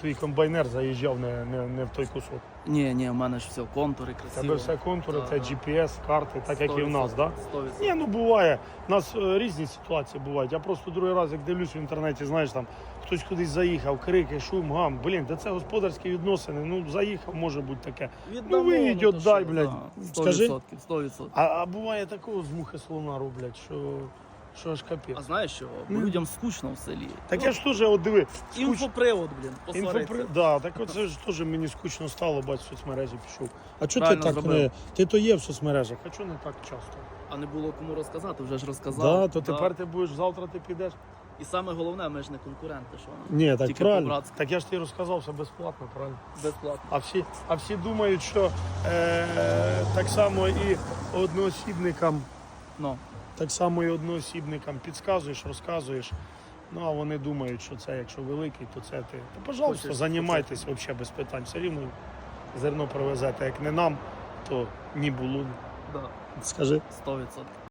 Твій комбайнер заїжджав не, не, не в той кусок. Ні, ні, в мене ж все контури Тебе все контури, це. GPS, карти, так як і в нас, так? Да? 100%. Ні, ну буває. У нас е, різні ситуації бувають. Я просто другий раз, як дивлюсь в інтернеті, знаєш, там хтось кудись заїхав, крики, шум, гам. Блін, де це господарські відносини. Ну, заїхав, може бути таке. Віддамо, Ну, виїдь, отдай, що, блядь. да, Скажи. 100%, 100%. А, а буває такого з мухи слона роблять, що, що аж капець. А знаєш що? Бо Ну. людям скучно в селі. Так я ж теж, от диви, скуч... Інфопривод, блін, Інфопри... Да, так оце ж теж мені скучно стало, бать, в соцмережі пішов. А чого ти Правильно так зробив. не. Ти то є в соцмережах, а чого не так часто? А не було кому розказати, вже ж розказав. Да, то тепер ти будеш завтра ти підеш. І саме головне, ми ж не конкуренти, що Ні, так Тільки правильно. по-братськи. Так я ж тобі розказав, все безплатно, правильно. безплатно. А всі, а всі думають, що е, так само і одноосібникам, Ну, так само і одноосібникам підказуєш, розказуєш. Ну а вони думають, що це якщо великий, то це ти. То, пожалуйста, займайтесь взагалі без питань. Все рівно зерно привезете. Як не нам, то ні було. да, Скажи. 100%.